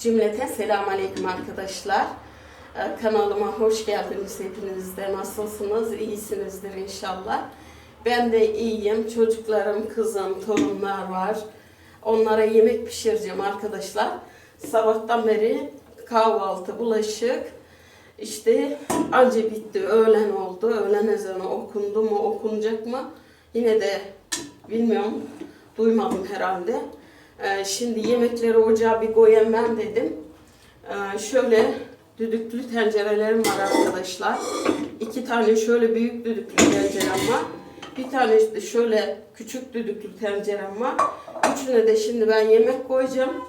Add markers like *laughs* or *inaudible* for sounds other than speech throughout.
Cümleten selamun aleyküm arkadaşlar. Ee, Kanalıma hoş geldiniz hepiniz de. Nasılsınız? İyisinizdir inşallah. Ben de iyiyim. Çocuklarım, kızım, torunlar var. Onlara yemek pişireceğim arkadaşlar. Sabahtan beri kahvaltı, bulaşık. İşte anca bitti. Öğlen oldu. Öğlen ezanı okundu mu, okunacak mı? Yine de bilmiyorum. Duymadım herhalde. Ee, şimdi yemekleri ocağa bir koyayım ben dedim. Ee, şöyle düdüklü tencerelerim var arkadaşlar. İki tane şöyle büyük düdüklü tencerem var. Bir tane de şöyle küçük düdüklü tencerem var. Üçüne de şimdi ben yemek koyacağım.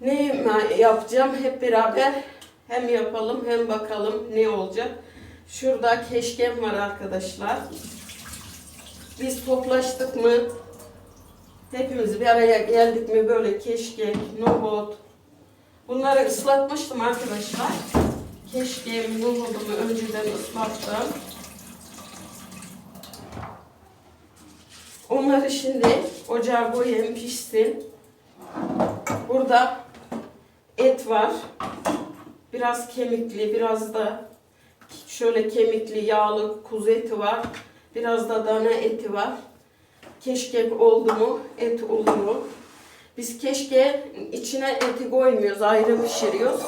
Ne yapacağım hep beraber hem yapalım hem bakalım ne olacak. Şurada keşkem var arkadaşlar. Biz toplaştık mı Hepimiz bir araya geldik mi böyle keşkek, nohut. Bunları ıslatmıştım arkadaşlar. Keşkeğimi, nohudumu önceden ıslattım. Onları şimdi ocağa koyayım pişsin. Burada et var. Biraz kemikli, biraz da şöyle kemikli, yağlı kuzu eti var. Biraz da dana eti var keşkek oldu mu et oluyor. Biz keşke içine eti koymuyoruz, ayrı pişiriyoruz.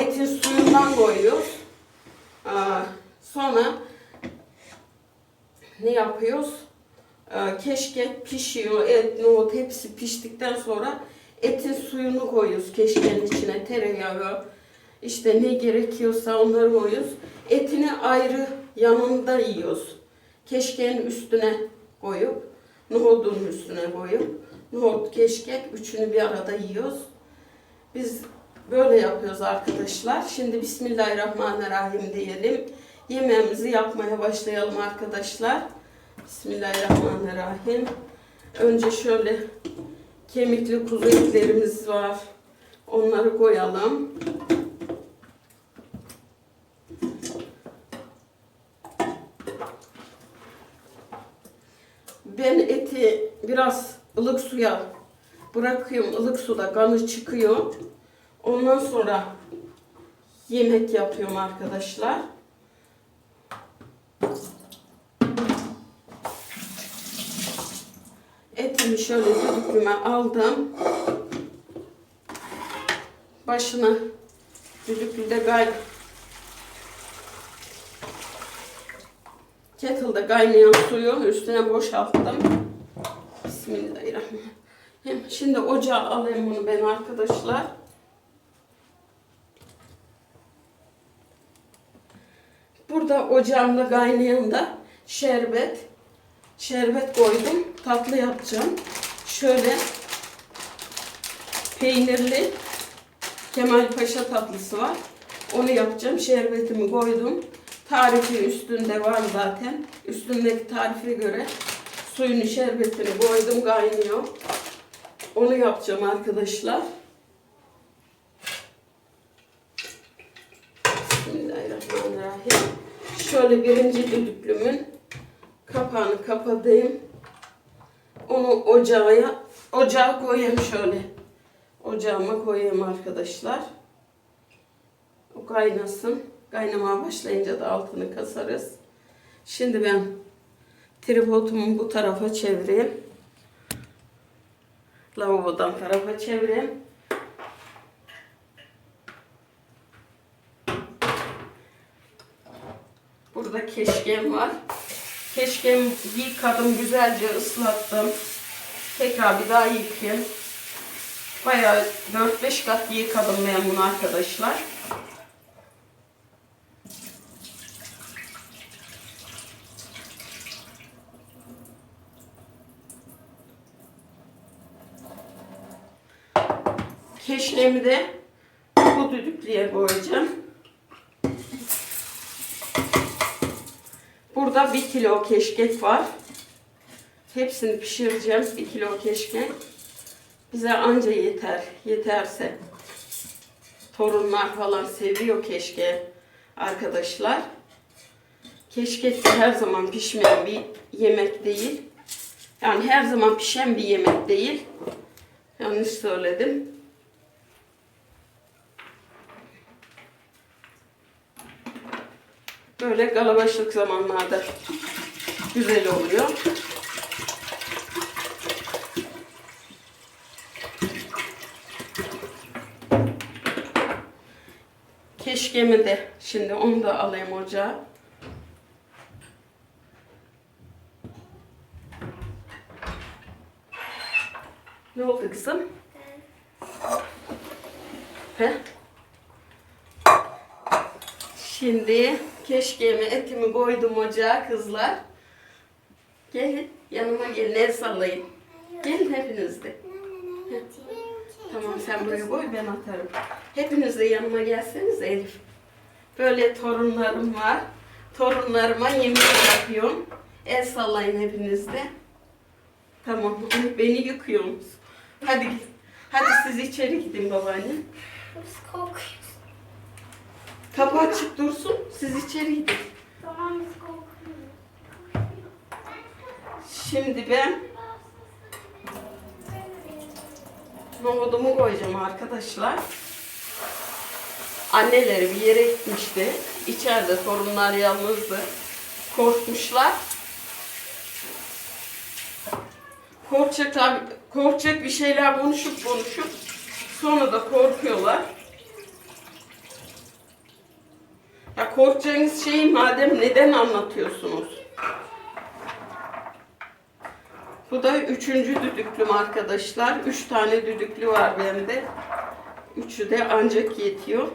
Etin suyundan koyuyoruz. Aa, Sonra ne yapıyoruz? Aa, Keşkek pişiyor, et, nohut hepsi piştikten sonra etin suyunu koyuyoruz keşkenin içine, tereyağı, işte ne gerekiyorsa onları koyuyoruz. Etini ayrı yanında yiyoruz. Keşkeğin üstüne koyup, nohudun üstüne koyup, nohut, keşkek üçünü bir arada yiyoruz. Biz böyle yapıyoruz arkadaşlar. Şimdi Bismillahirrahmanirrahim diyelim. Yemeğimizi yapmaya başlayalım arkadaşlar. Bismillahirrahmanirrahim. Önce şöyle kemikli kuzu etlerimiz var. Onları koyalım. Ben eti biraz ılık suya bırakıyorum. ılık suda kanı çıkıyor. Ondan sonra yemek yapıyorum arkadaşlar. Etimi şöyle düdüklüme aldım. Başına düdüklüde gay Kettle'da kaynayan suyu üstüne boşalttım. Bismillahirrahmanirrahim. Şimdi ocağa alayım bunu ben arkadaşlar. Burada ocağımda kaynayan da şerbet. Şerbet koydum. Tatlı yapacağım. Şöyle peynirli Kemal Paşa tatlısı var. Onu yapacağım. Şerbetimi koydum. Tarifi üstünde var zaten. Üstündeki tarife göre suyunu şerbetini koydum kaynıyor. Onu yapacağım arkadaşlar. Bismillahirrahmanirrahim. Şöyle birinci düdüklümün kapağını kapatayım. Onu ocağa ocağa koyayım şöyle. Ocağıma koyayım arkadaşlar. O kaynasın. Kaynamaya başlayınca da altını kasarız. Şimdi ben tripodumu bu tarafa çevireyim. Lavabodan tarafa çevireyim. Burada keşkem var. Keşkem yıkadım, güzelce ıslattım. Tekrar bir daha yıkayayım. Bayağı 4-5 kat yıkadım ben bunu arkadaşlar. Keşkemi de bu düdüklüye koyacağım. Burada bir kilo keşkek var. Hepsini pişireceğim. Bir kilo keşkek. Bize anca yeter. Yeterse. Torunlar falan seviyor keşke arkadaşlar. Keşkek her zaman pişmeyen bir yemek değil. Yani her zaman pişen bir yemek değil. Yanlış söyledim. Böyle galabaşlık zamanlarda güzel oluyor. Keşkemi de şimdi onu da alayım ocağa. Ne oldu kızım? He? Şimdi keşkemi etimi koydum ocağa kızlar. Gelin yanıma gelin el sallayın. Gelin hepiniz de. Tamam sen buraya koy ben atarım. Hepiniz de yanıma gelseniz Elif. Böyle torunlarım var. Torunlarıma yemek yapıyorum. El sallayın hepiniz de. Tamam beni yıkıyorsunuz. Hadi hadi siz içeri gidin babaanne. Biz korkuyoruz. Kapı açık dursun. Siz içeri gidin. Tamam biz. Şimdi ben nohudumu koyacağım arkadaşlar. Anneleri bir yere gitmişti. İçeride torunlar yalnızdı. Korkmuşlar. Korkacaklar, korkacak bir şeyler konuşup konuşup sonra da korkuyorlar. Korkacağınız şeyi madem neden anlatıyorsunuz? Bu da üçüncü düdüklüm arkadaşlar. Üç tane düdüklü var bende. Üçü de ancak yetiyor.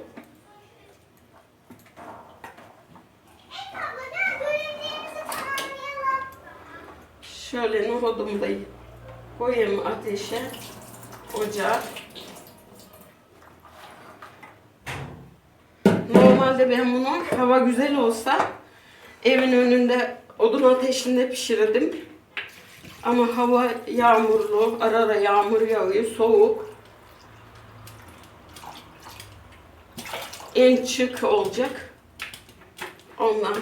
Şöyle nohudumu koyayım ateşe, ocağa. Normalde ben bunu hava güzel olsa evin önünde odun ateşinde pişirirdim. Ama hava yağmurlu, ara ara yağmur yağıyor, soğuk. En çık olacak. Ondan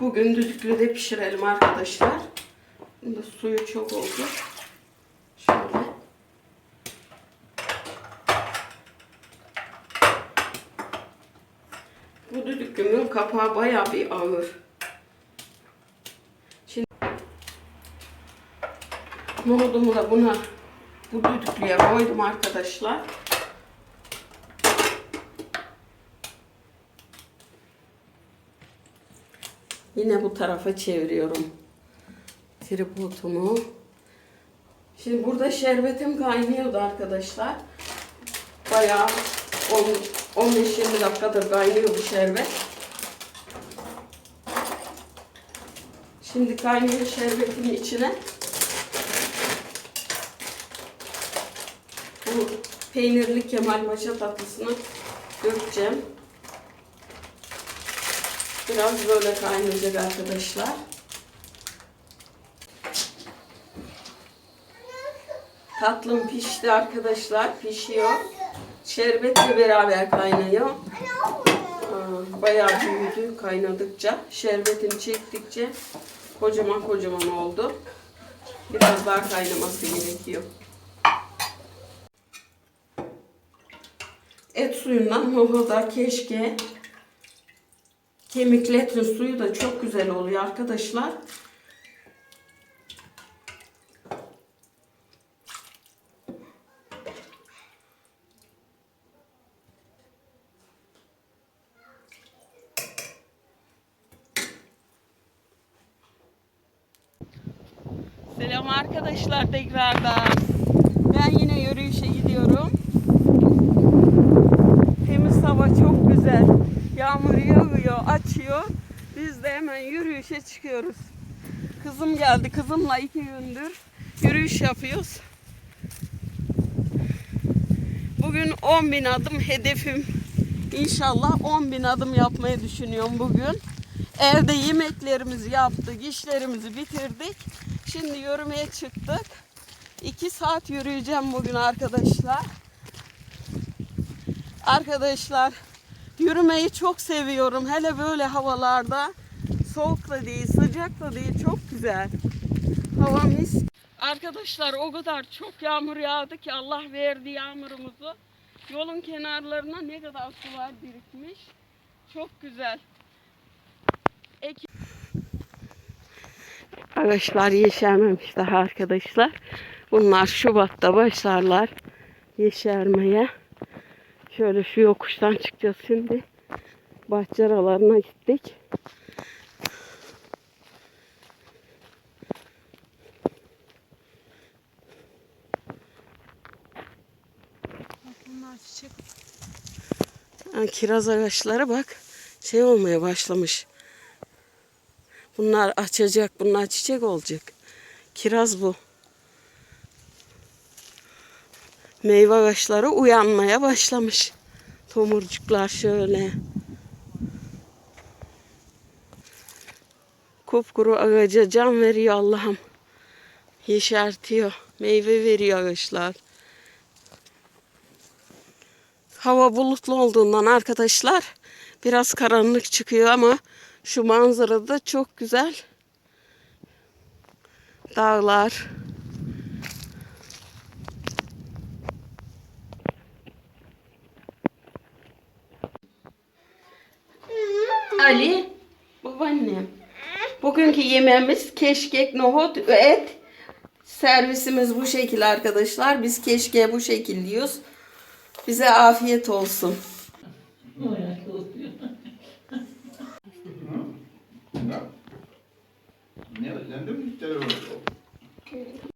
bugün düdüklüde pişirelim arkadaşlar. Bunda suyu çok oldu. Şöyle. Bu düdüklümün kapağı bayağı bir ağır. Nohudumu da buna bu düdüklüye koydum arkadaşlar. Yine bu tarafa çeviriyorum. Tripodumu. Şimdi burada şerbetim kaynıyordu arkadaşlar. Bayağı 15-20 dakikadır kaynıyor bu şerbet. Şimdi kaynayan şerbetin içine bu peynirli Kemalpaşa tatlısını dökeceğim. Biraz böyle kaynayacak arkadaşlar. Tatlım pişti arkadaşlar. Pişiyor. Şerbetle beraber kaynıyor. Bayağı büyüdü kaynadıkça. Şerbetini çektikçe kocaman kocaman oldu. Biraz daha kaynaması gerekiyor. Et suyundan *laughs* nohuda keşke kemikletin suyu da çok güzel oluyor arkadaşlar. Selam arkadaşlar tekrardan. Ben yine yürüyüşe gidiyorum. Temiz hava çok güzel. Yağmur yağıyor, açıyor. Biz de hemen yürüyüşe çıkıyoruz. Kızım geldi. Kızımla iki gündür yürüyüş yapıyoruz. Bugün 10 bin adım hedefim. İnşallah 10 bin adım yapmayı düşünüyorum bugün. Evde yemeklerimizi yaptık, işlerimizi bitirdik. Şimdi yürümeye çıktık. 2 saat yürüyeceğim bugün arkadaşlar. Arkadaşlar yürümeyi çok seviyorum. Hele böyle havalarda soğuk da değil, sıcak da değil. Çok güzel. Hava mis. Arkadaşlar o kadar çok yağmur yağdı ki Allah verdi yağmurumuzu. Yolun kenarlarına ne kadar sular birikmiş. Çok güzel. Ağaçlar yeşermemiş daha arkadaşlar. Bunlar Şubat'ta başlarlar yeşermeye. Şöyle şu yokuştan çıkacağız şimdi. Bahçe aralarına gittik. Bunlar çiçek. Ha, kiraz ağaçları bak şey olmaya başlamış. Bunlar açacak, bunlar çiçek olacak. Kiraz bu. Meyve ağaçları uyanmaya başlamış. Tomurcuklar şöyle. Kupkuru ağaca can veriyor Allah'ım. Yeşertiyor. Meyve veriyor ağaçlar. Hava bulutlu olduğundan arkadaşlar biraz karanlık çıkıyor ama şu manzara da çok güzel. Dağlar. Ali, babaannem. Bugünkü yemeğimiz keşkek, nohut, et. Servisimiz bu şekilde arkadaşlar. Biz keşke bu şekilde yiyoruz. Bize afiyet olsun. Ne? Ne? Sen de mi telefon?